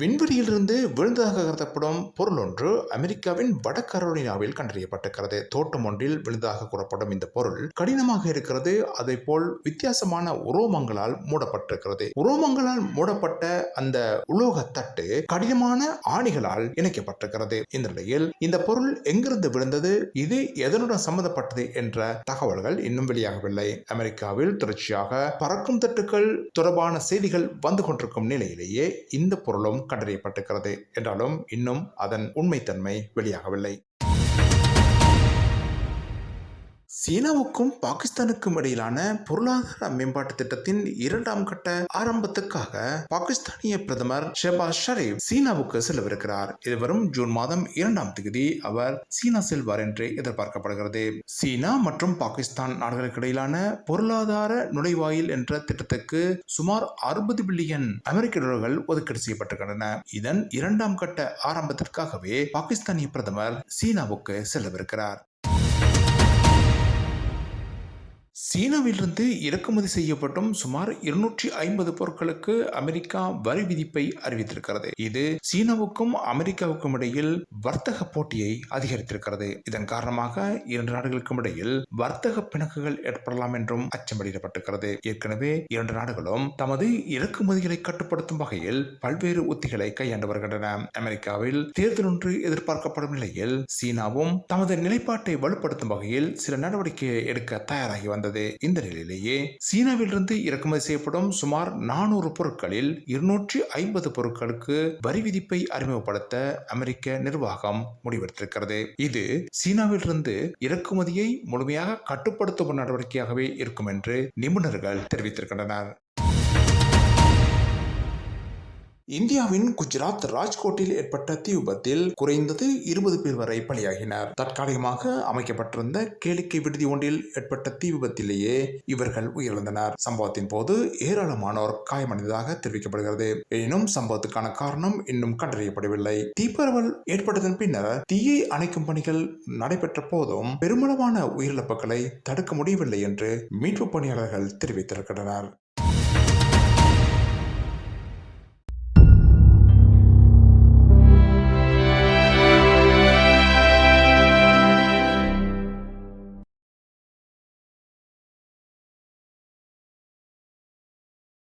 விண்வெளியிலிருந்து விழுந்ததாக கருதப்படும் பொருள் ஒன்று அமெரிக்காவின் வட கரோலினாவில் கண்டறியப்பட்டிருக்கிறது. தோட்டம் ஒன்றில் விழுந்ததாக கூறப்படும் இந்த பொருள் கடினமாக இருக்கிறது. அதே போல் வித்தியாசமான உரோமங்களால் மூடப்பட்டிருக்கிறது. உரோமங்களால் மூடப்பட்ட அந்த உலோக தட்டு கடினமான ஆணிகளால் இணைக்கப்பட்டிருக்கிறது. இந்த நிலையில் இந்த பொருள் எங்கிருந்து விழுந்தது? இது எதனுடன் சம்பந்தப்பட்டது என்ற தகவல்கள் இன்னும் வெளியாகவில்லை. அமெரிக்காவில் தொடர்ச்சியாக பறக்கும் தட்டுக்கள் தொடர்பான செய்திகள் வந்து கொண்டிருக்கும் நிலையிலேயே இந்த பொருளும் கண்டறியப்பட்டிருக்கிறது. என்றாலும் இன்னும் அதன் உண்மைத்தன்மை வெளியாகவில்லை. சீனாவுக்கும் பாகிஸ்தானுக்கும் இடையிலான பொருளாதார மேம்பாட்டு திட்டத்தின் இரண்டாம் கட்ட ஆரம்பத்துக்காக பாகிஸ்தானிய பிரதமர் ஷெபாஸ் ஷரீப் சீனாவுக்கு செல்லவிருக்கிறார். இது வரும் ஜூன் மாதம் இரண்டாம் தேதி அவர் சீனா செல்வார் என்று எதிர்பார்க்கப்படுகிறது. சீனா மற்றும் பாகிஸ்தான் நாடுகளுக்கு இடையிலான பொருளாதார நுழைவாயில் என்ற திட்டத்துக்கு சுமார் அறுபது பில்லியன் அமெரிக்க டாலர்கள் ஒதுக்கீடு செய்யப்பட்டிருக்கின்றன. இதன் இரண்டாம் கட்ட ஆரம்பத்திற்காகவே பாகிஸ்தானிய பிரதமர் சீனாவுக்கு செல்லவிருக்கிறார். சீனாவிலிருந்து இறக்குமதி செய்யப்பட்டும் சுமார் இருநூற்றி ஐம்பது பொருட்களுக்கு அமெரிக்கா வரி விதிப்பை அறிவித்திருக்கிறது. இது சீனாவுக்கும் அமெரிக்காவுக்கும் இடையில் வர்த்தக போட்டியை அதிகரித்திருக்கிறது. இதன் காரணமாக இரண்டு நாடுகளுக்கும் இடையில் வர்த்தக பிணக்குகள் ஏற்படலாம் என்றும் அச்சம் ஏற்கனவே இரண்டு நாடுகளும் தமது இறக்குமதிகளை கட்டுப்படுத்தும் வகையில் பல்வேறு உத்திகளை கையாண்டு வருகின்றன. அமெரிக்காவில் தேர்தல் ஒன்று எதிர்பார்க்கப்படும் நிலையில் சீனாவும் தமது நிலைப்பாட்டை வலுப்படுத்தும் வகையில் சில நடவடிக்கையை எடுக்க தயாராகி வந்தது. இந்த நிலையிலேயே சீனாவிலிருந்து இறக்குமதி செய்யப்படும் சுமார் நானூறு பொருட்களில் இருநூற்றி ஐம்பது பொருட்களுக்கு வரி விதிப்பை அறிமுகப்படுத்த அமெரிக்க நிர்வாகம் முடிவெடுத்திருக்கிறது. இது சீனாவிலிருந்து இறக்குமதியை முழுமையாக கட்டுப்படுத்தும் நடவடிக்கையாகவே இருக்கும் என்று நிபுணர்கள் தெரிவித்திருக்கின்றனர். இந்தியாவின் குஜராத் ராஜ்கோட்டில் ஏற்பட்ட தீ விபத்தில் குறைந்தது இருபது பேர் வரை பலியாகினர். தற்காலிகமாக அமைக்கப்பட்டிருந்த கேளிக்கை விடுதி ஒன்றில் ஏற்பட்ட தீ விபத்திலேயே இவர்கள் உயிரிழந்தனர். சம்பவத்தின் போது ஏராளமானோர் காயமடைந்ததாக தெரிவிக்கப்படுகிறது. எனினும் சம்பவத்துக்கான காரணம் இன்னும் கண்டறியப்படவில்லை. தீப்பரவல் ஏற்பட்டதன் பின்னர் தீயை அணைக்கும் பணிகள் நடைபெற்ற போதும் பெருமளவான உயிரிழப்புகளை தடுக்க முடியவில்லை என்று மீட்பு பணியாளர்கள் தெரிவித்திருக்கின்றனர்.